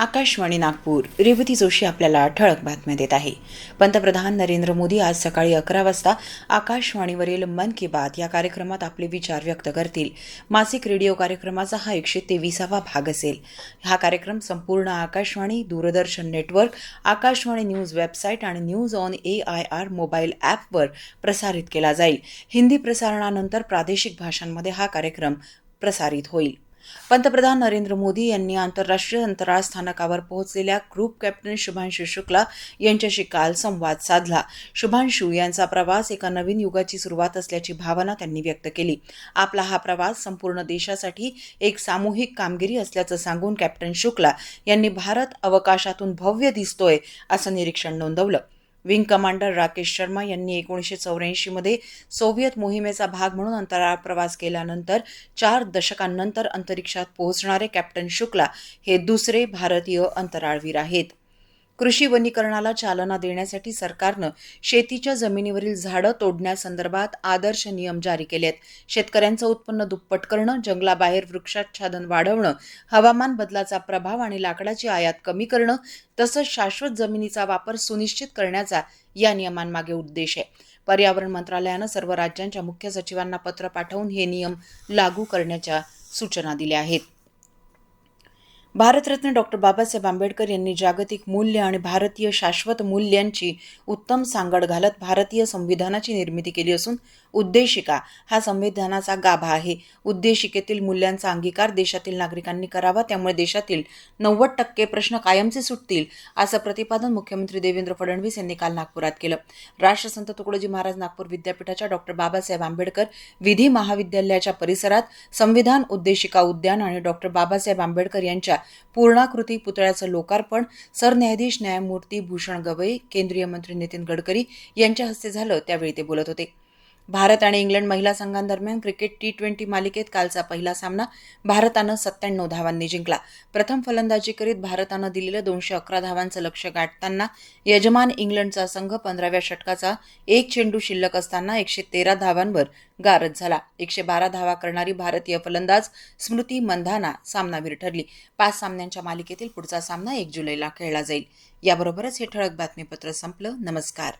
आकाशवाणी नागपूर रेवती जोशी आपल्याला ठळक बातम्या देत आहे. पंतप्रधान नरेंद्र मोदी आज सकाळी अकरा वाजता आकाशवाणीवरील मन की बात या कार्यक्रमात आपले विचार व्यक्त करतील. मासिक रेडिओ कार्यक्रमाचा हा एकशे तेविसावा भाग असेल. हा कार्यक्रम संपूर्ण Akashvani Doordarshan network Akashvani news website आणि news on A I R mobile ॲपवर प्रसारित केला जाईल. हिंदी प्रसारणानंतर प्रादेशिक भाषांमध्ये हा कार्यक्रम प्रसारित होईल. पंतप्रधान नरेंद्र मोदी यांनी आंतरराष्ट्रीय अंतराळ स्थानकावर पोहोचलेल्या ग्रुप कॅप्टन शुभांशू शुक्ला यांच्याशी काल संवाद साधला. शुभांशु यांचा प्रवास एका नवीन युगाची सुरुवात असल्याची भावना त्यांनी व्यक्त केली. आपला हा प्रवास संपूर्ण देशासाठी एक सामूहिक कामगिरी असल्याचं सांगून कॅप्टन शुक्ला यांनी भारत अवकाशातून भव्य दिसतोय असं निरीक्षण नोंदवलं. विंग कमांडर राकेश शर्मा यांनी एकोणीसशे चौऱ्याऐंशीमध्ये सोव्हिएत मोहिमेचा भाग म्हणून अंतराळ प्रवास केल्यानंतर चार दशकांनंतर अंतरिक्षात पोहोचणारे कॅप्टन शुक्ला हे दुसरे भारतीय अंतराळवीर आहेत. कृषी वनीकरणाला चालना देण्यासाठी सरकारनं शेतीच्या जमिनीवरील झाडं तोडण्यासंदर्भात आदर्श नियम जारी केले आहेत शेतकऱ्यांचं उत्पन्न दुप्पट करणं जंगलाबाहेर वृक्षाच्छादन वाढवणं हवामान बदलाचा प्रभाव आणि लाकडाची आयात कमी करणं तसंच शाश्वत जमिनीचा वापर सुनिश्चित करण्याचा या नियमांमागे उद्देश आहे. पर्यावरण मंत्रालयानं सर्व राज्यांच्या मुख्य सचिवांना पत्र पाठवून हे नियम लागू करण्याच्या सूचना दिल्या आहेत. भारतरत्न डॉक्टर बाबासाहेब आंबेडकर यांनी जागतिक मूल्य आणि भारतीय शाश्वत मूल्यांची उत्तम सांगड घालत भारतीय संविधानाची निर्मिती केली असून उद्देशिका हा संविधानाचा गाभा आहे. उद्देशिकेतील मूल्यांचा अंगीकार देशातील नागरिकांनी करावा त्यामुळे देशातील नव्वद टक्के प्रश्न कायमचे सुटतील असं प्रतिपादन मुख्यमंत्री देवेंद्र फडणवीस यांनी काल नागपुरात केलं. राष्ट्रसंत तुकडोजी महाराज नागपूर विद्यापीठाच्या डॉक्टर बाबासाहेब आंबेडकर विधी महाविद्यालयाच्या परिसरात संविधान उद्देशिका उद्यान आणि डॉक्टर बाबासाहेब आंबेडकर यांच्या पूर्णाकृती पुतळ्याचं लोकार्पण सरन्यायाधीश न्यायमूर्ती भूषण गवई केंद्रीय मंत्री नितीन गडकरी यांच्या हस्ते झालं त्यावेळी ते बोलत होते. भारत आणि इंग्लंड महिला संघांदरम्यान क्रिकेट टी ट्वेंटी मालिकेत कालचा पहिला सामना भारतानं सत्त्याण्णव धावांनी जिंकला. प्रथम फलंदाजी करीत भारतानं दिलेलं दोनशे अकरा धावांचं लक्ष गाठताना यजमान इंग्लंडचा संघ पंधराव्या षटकाचा एक चेंडू शिल्लक असताना एकशे तेरा धावांवर गारद झाला. एकशे बारा धावा करणारी भारतीय फलंदाज स्मृती मंधाना सामनावीर ठरली. पाच सामन्यांच्या मालिकेतील पुढचा सामना एक जुलैला खेळला जाईल. याबरोबरच हे ठळक बातमीपत्र संपलं. नमस्कार.